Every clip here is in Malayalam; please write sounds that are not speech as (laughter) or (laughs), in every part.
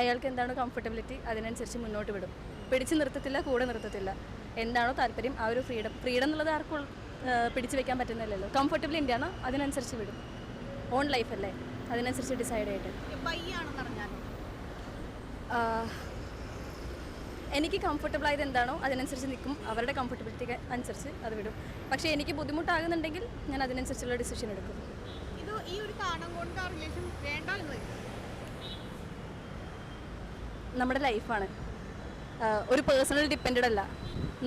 അയാൾക്ക് എന്താണോ കംഫർട്ടബിലിറ്റി അതിനനുസരിച്ച് മുന്നോട്ട് വിടും. പിടിച്ച് നിർത്തത്തില്ല കൂടെ നിർത്തത്തില്ല. എന്താണോ താല്പര്യം ആ ഒരു ഫ്രീഡം ഫ്രീഡം എന്നുള്ളത് ആർക്കും പിടിച്ചു വെക്കാൻ പറ്റുന്നില്ലല്ലോ. കംഫർട്ടബിൾ ഇന്ത്യ ആണോ അതിനനുസരിച്ച് വിടും. ഓൺ ലൈഫ് അല്ലേ? അതിനനുസരിച്ച് ഡിസൈഡ് ആയിട്ട് എനിക്ക് കംഫർട്ടബിൾ ആയത് എന്താണോ അതിനനുസരിച്ച് നിൽക്കും. അവരുടെ കംഫർട്ടബിലിറ്റി അനുസരിച്ച് അത് വിടും. പക്ഷേ എനിക്ക് ബുദ്ധിമുട്ടാകുന്നുണ്ടെങ്കിൽ ഞാൻ അതിനനുസരിച്ചുള്ള ഡിസിഷൻ എടുക്കും. ഇത് ഈ ഒരു കാരണം കൊണ്ട് ആ റിലേഷൻ വേണ്ട എന്ന് നമ്മുടെ ലൈഫാണ്. ഒരു പേഴ്സണൽ ഡിപ്പെൻഡ് അല്ല.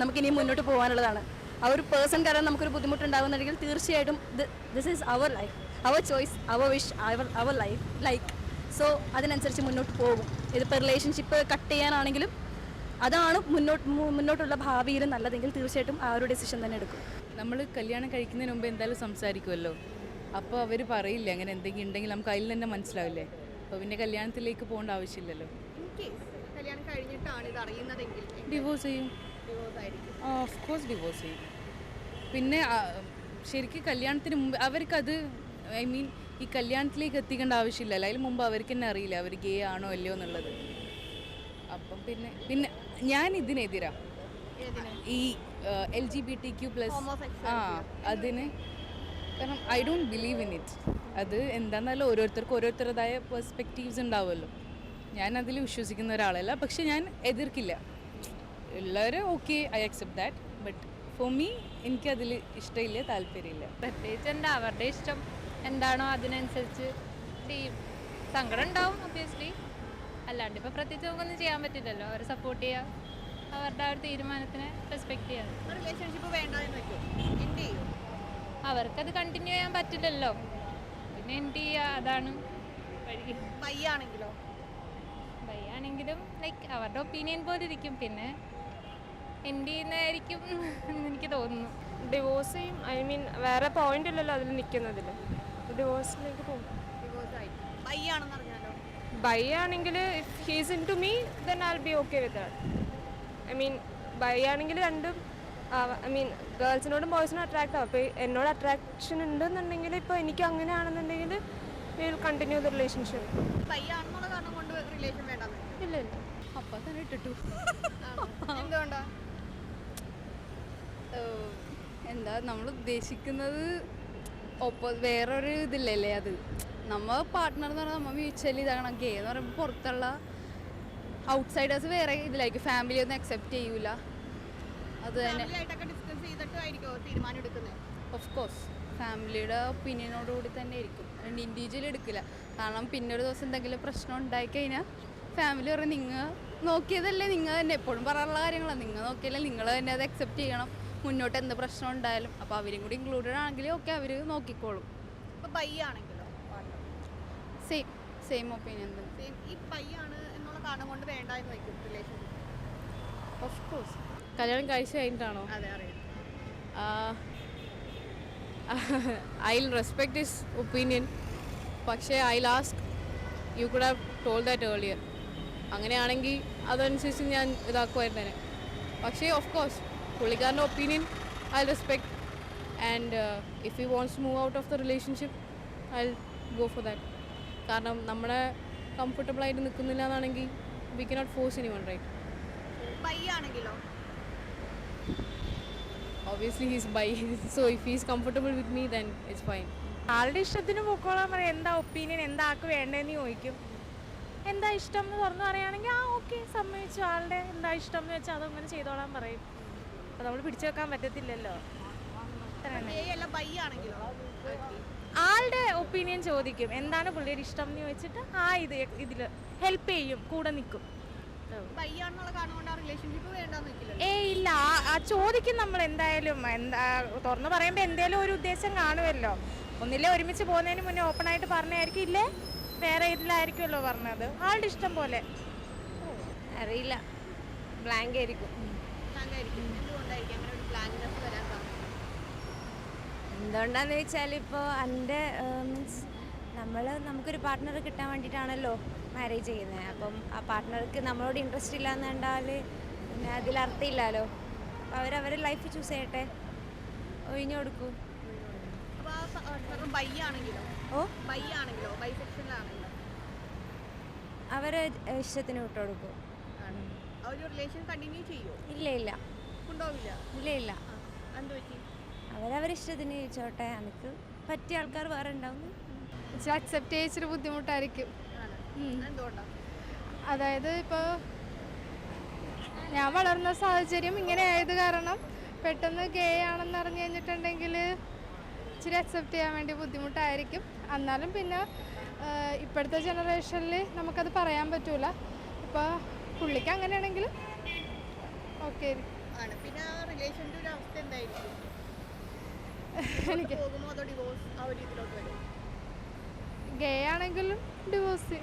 നമുക്ക് നമുക്കിനി മുന്നോട്ട് പോകാനുള്ളതാണ്. ആ ഒരു പേഴ്സൺ കാരണം നമുക്കൊരു ബുദ്ധിമുട്ടുണ്ടാകുന്നുണ്ടെങ്കിൽ തീർച്ചയായിട്ടും this is our life our choice our wish our our life like so അതിനനുസരിച്ച് മുന്നോട്ട് പോകും. ഇതിപ്പോൾ റിലേഷൻഷിപ്പ് കട്ട് ചെയ്യാനാണെങ്കിലും അതാണ് മുന്നോട്ട് മുന്നോട്ടുള്ള ഭാവിയിൽ നല്ലതെങ്കിൽ തീർച്ചയായിട്ടും ആ ഒരു ഡെസിഷൻ തന്നെ എടുക്കും. നമ്മൾ കല്യാണം കഴിക്കുന്നതിന് മുമ്പ് എന്തായാലും സംസാരിക്കുമല്ലോ അപ്പോൾ അവർ പറയില്ല അങ്ങനെ എന്തെങ്കിലും ഉണ്ടെങ്കിൽ നമുക്ക് അതിൽ തന്നെ മനസ്സിലാവില്ലേ? അപ്പോൾ പിന്നെ കല്യാണത്തിലേക്ക് പോകേണ്ട ആവശ്യമില്ലല്ലോ? കേസ് കല്യാണം കഴിഞ്ഞിട്ടാണ് ഇത് അറിയുന്നതെങ്കിൽ ഡിവോഴ്സ് ചെയ്യും. ഡിവോഴ്സ് ആയിരിക്കും ഓഫ് കോഴ്സ് ഡിവോഴ്സ് ചെയ്യും. പിന്നെ ശരിക്കും കല്യാണത്തിന് മുമ്പ് അവർക്കത് ഐ മീൻ ഈ കല്യാണത്തിലേക്ക് എത്തിക്കേണ്ട ആവശ്യമില്ല. അതിന് മുമ്പ് അവർക്ക് തന്നെ അറിയില്ല? അവർ ഗേ ആണോ അല്ലയോ എന്നുള്ളത്. അപ്പം പിന്നെ പിന്നെ ഞാൻ ഇതിനെതിരാ. ഈ L G B T Q plus. ആ അതിന്. കാരണം I don't believe in it അത് എന്താണെന്നല്ല ഓരോരുത്തർക്കും ഓരോരുത്തരുടേതായ പെർസ്പെക്റ്റീവ്സ് ഉണ്ടാവുമല്ലോ. ഞാൻ അതിൽ വിശ്വസിക്കുന്ന ഒരാളല്ല പക്ഷെ ഞാൻ എതിർക്കില്ല. ഉള്ളവർ okay I accept that but for me എനിക്കതിൽ ഇഷ്ടമില്ല താല്പര്യമില്ല. പ്രത്യേകിച്ച് എന്താ അവരുടെ ഇഷ്ടം എന്താണോ അതിനനുസരിച്ച് ചെയ്യും സങ്കടം ഉണ്ടാവും ഒബ്വിയസ്ലി അല്ലാണ്ട് ഇപ്പോൾ പ്രത്യേകിച്ച് നമുക്കൊന്നും ചെയ്യാൻ പറ്റില്ലല്ലോ. അവരെ സപ്പോർട്ട് ചെയ്യുക അവരുടെ ആ ഒരു തീരുമാനത്തിനെ റെസ്പെക്ട് ചെയ്യുക റിലേഷൻഷിപ്പ് വേണ്ട എന്ന് വെക്കും? എന്ത് ചെയ്യും? അവർക്കത് കണ്ടിന്യൂ ചെയ്യാൻ പറ്റില്ലല്ലോ. പിന്നെ എന്ത് ചെയ്യുക അതാണ് വഴി. ബയ്യാണെങ്കിലോ ഭയാണെങ്കിലും ലൈക്ക് അവരുടെ ഒപ്പീനിയൻ പോലെ ഇരിക്കും പിന്നെ എന്റെ ആയിരിക്കും എനിക്ക് തോന്നുന്നു. ഡിവോഴ്സ് ചെയ്യും. ഐ മീൻ വേറെ പോയിന്റ് ഇല്ലല്ലോ അതിൽ നിൽക്കുന്നതിൽ ഡിവോഴ്സിലേക്ക് പോകും. ബൈ ആണെങ്കിൽ if he's into me then I'll be okay with that I mean bi ആണെങ്കിൽ രണ്ടും ഐ മീൻ ഗേൾസിനോടും ബോയ്സിനോടും അട്രാക്ട് ആവും. അപ്പോൾ എന്നോട് അട്രാക്ഷൻ ഉണ്ടെന്നുണ്ടെങ്കിൽ ഇപ്പോൾ എനിക്ക് അങ്ങനെയാണെന്നുണ്ടെങ്കിൽ will continue the relationship bi ആണെന്നുള്ള കാരണം കൊണ്ട് റിലേഷൻ വേണ്ടെന്ന്. വെക്കും ഇല്ല ഇല്ല. അപ്പം തന്നെ ഇട്ടിട്ടു. എന്തുകൊണ്ടാ? എന്താ നമ്മൾ ഉദ്ദേശിക്കുന്നത് ഒപ്പ വേറൊരു ഇതില്ലല്ലേ അത്. നമ്മ പാർട്ട്ണർ എന്ന് പറഞ്ഞാൽ നമ്മൾ മ്യൂച്വലി ഇതാകണം. ഗേ എന്ന് പറയുമ്പോൾ പുറത്തുള്ള ഔട്ട്സൈഡേഴ്സ് വേറെ ഇതിലായിരിക്കും. ഫാമിലി ഒന്നും അക്സെപ്റ്റ് ചെയ്യൂല. അത് തന്നെ. ഓഫ് കോഴ്സ് ഫാമിലിയുടെ ഒപ്പീനിയനോടുകൂടി തന്നെ ഇരിക്കും അതുകൊണ്ട് ഇൻഡിവിജ്വൽ എടുക്കില്ല. കാരണം പിന്നെ ഒരു ദിവസം എന്തെങ്കിലും പ്രശ്നം ഉണ്ടായി ഉണ്ടായിക്കഴിഞ്ഞാൽ ഫാമിലി പറയും നിങ്ങൾ നോക്കിയതല്ലേ നിങ്ങൾ തന്നെ. എപ്പോഴും പറയാനുള്ള കാര്യങ്ങളാണ് നിങ്ങൾ നോക്കിയല്ലേ നിങ്ങൾ തന്നെ അത് അക്സെപ്റ്റ് ചെയ്യണം. മുന്നോട്ട് എന്ത് പ്രശ്നം ഉണ്ടായാലും. അപ്പോൾ അവരും കൂടി ഇൻക്ലൂഡഡ് ആണെങ്കിൽ ഓക്കെ അവർ നോക്കിക്കോളും. ഇപ്പോൾ ബൈ ആണെങ്കിലോ സെയിം സെയിം ഒപ്പീനിയൻ സെയിം ഈ ബയ്യാണ് എന്നുള്ള കാരണം കൊണ്ട് വേണ്ട എന്ന് വെക്കും റിലേഷൻ ഓഫ് കോഴ്സ് കല്യാണം കഴിച്ചു കഴിഞ്ഞിട്ടാണോ? അതെ അറിയാം. I will respect his opinion പക്ഷേ I ask you could have told that earlier അങ്ങനെയാണെങ്കിൽ അതനുസരിച്ച് ഞാൻ ഇതാക്കുമായിരുന്നു തന്നെ പക്ഷേ ഓഫ് കോഴ്സ് പുള്ളിക്കാരന്റെ opinion I respect and if you wants move out of the relationship I go for that കാരണം നമ്മളെ കംഫർട്ടബിളായിട്ട് നിൽക്കുന്നില്ല എന്നാണെങ്കിൽ വി കനോട്ട് ഫോഴ്സ് ഇനി വൺ റൈറ്റ് ബയ്യാണെങ്കിലോ obviously he's bye so if he's comfortable with me then it's fine ആളുടെ ഇഷ്ടത്തിന് പൊക്കോളാൻ പറയാം. എന്താ ഒപ്പീനിയൻ എന്താ ആൾക്ക് വേണ്ടതെന്ന് ചോദിക്കും. എന്താ ഇഷ്ടം എന്ന് തുറന്നു പറയുകയാണെങ്കിൽ ആ ഓക്കെ സമ്മതിച്ചു. ആളുടെ എന്താ ഇഷ്ടം എന്ന് വെച്ചാൽ അതങ്ങനെ ചെയ്തോളാൻ പറയും. അപ്പോൾ നമ്മൾ പിടിച്ചു വെക്കാൻ പറ്റത്തില്ലല്ലോ. ആളുടെ ഒപ്പീനിയൻ ചോദിക്കും. എന്താണ് പുള്ളിയുടെ ഇഷ്ടം എന്ന് ചോദിച്ചിട്ട് ആ ഇത് ഇതിൽ ഹെൽപ്പ് ചെയ്യും കൂടെ നിൽക്കും. ബയ്യാണെന്നുള്ള കാരണം കൊണ്ട് ആ റിലേഷൻഷിപ്പ് വേണ്ടെന്ന് ആ ചോദിക്കും നമ്മൾ എന്തായാലും എന്താ തുറന്നു പറയുമ്പോൾ എന്തേലും ഒരു ഉദ്ദേശം കാണുമല്ലോ ഒന്നില്ലേ ഒരുമിച്ച് പോകുന്നതിന് മുന്നേ ഓപ്പൺ ആയിട്ട് പറഞ്ഞായിരിക്കും. ഇല്ലേ? വേറെ ഇതിലായിരിക്കുമല്ലോ പറഞ്ഞത്? ആളുടെ ഇഷ്ടം പോലെ. അറിയില്ല. ബ്ലാങ്ക് ആയിരിക്കും. എന്തുകൊണ്ടാന്ന് വെച്ചാൽ ഇപ്പോൾ എന്റെ മീൻസ് നമ്മൾ നമുക്കൊരു പാർട്ട്ണർ കിട്ടാൻ വേണ്ടിയിട്ടാണല്ലോ മാരേജ് ചെയ്യുന്നത് അപ്പം ആ പാർട്ട്ണർക്ക് നമ്മളോട് ഇൻട്രസ്റ്റ് ഇല്ല എന്ന് കണ്ടാൽ പിന്നെ അപ്പം അവരവരെ ലൈഫ് ചൂസ് ചെയ്യട്ടെ. ഒഴിഞ്ഞു കൊടുക്കൂ. ഓ? അവരെ ഇഷ്ടത്തിന് വിട്ടു കൊടുക്കൂ. ഇല്ല ഇല്ല. ഇല്ല ഇല്ല. എന്ത് പറ്റി? അവരവരെ ഇഷ്ടത്തിന് ചോദിച്ചോട്ടെ എനിക്ക് പറ്റിയ ആൾക്കാർ വേറെ ഉണ്ടാവും അക്സെപ്റ്റ് ചെയ്യിച്ചൊരു ബുദ്ധിമുട്ടായിരിക്കും. അതായത് ഇപ്പോൾ ഞാൻ വളർന്ന സാഹചര്യം ഇങ്ങനെ ആയത് കാരണം പെട്ടെന്ന് ഗേ ആണെന്ന് അറിഞ്ഞു കഴിഞ്ഞിട്ടുണ്ടെങ്കിൽ ഇച്ചിരി അക്സെപ്റ്റ് ചെയ്യാൻ വേണ്ടി ബുദ്ധിമുട്ടായിരിക്കും. എന്നാലും പിന്നെ ഇപ്പോഴത്തെ ജനറേഷനിൽ നമുക്കത് പറയാൻ പറ്റൂല. ഇപ്പോൾ പുള്ളിക്ക് അങ്ങനെയാണെങ്കിൽ ഓക്കെ ആണ്. പിന്നെ ആ റിലേഷന്റെ ഒരു അവസ്ഥ എന്തായിരിക്കും? (laughs) എനിക്ക് പോകുമോ അതോ ഡിവോഴ്സ് ആ ഒരു രീതിയിലോട്ട് വരും? ഗേ ആണെങ്കിലും ഡിവോഴ്സ്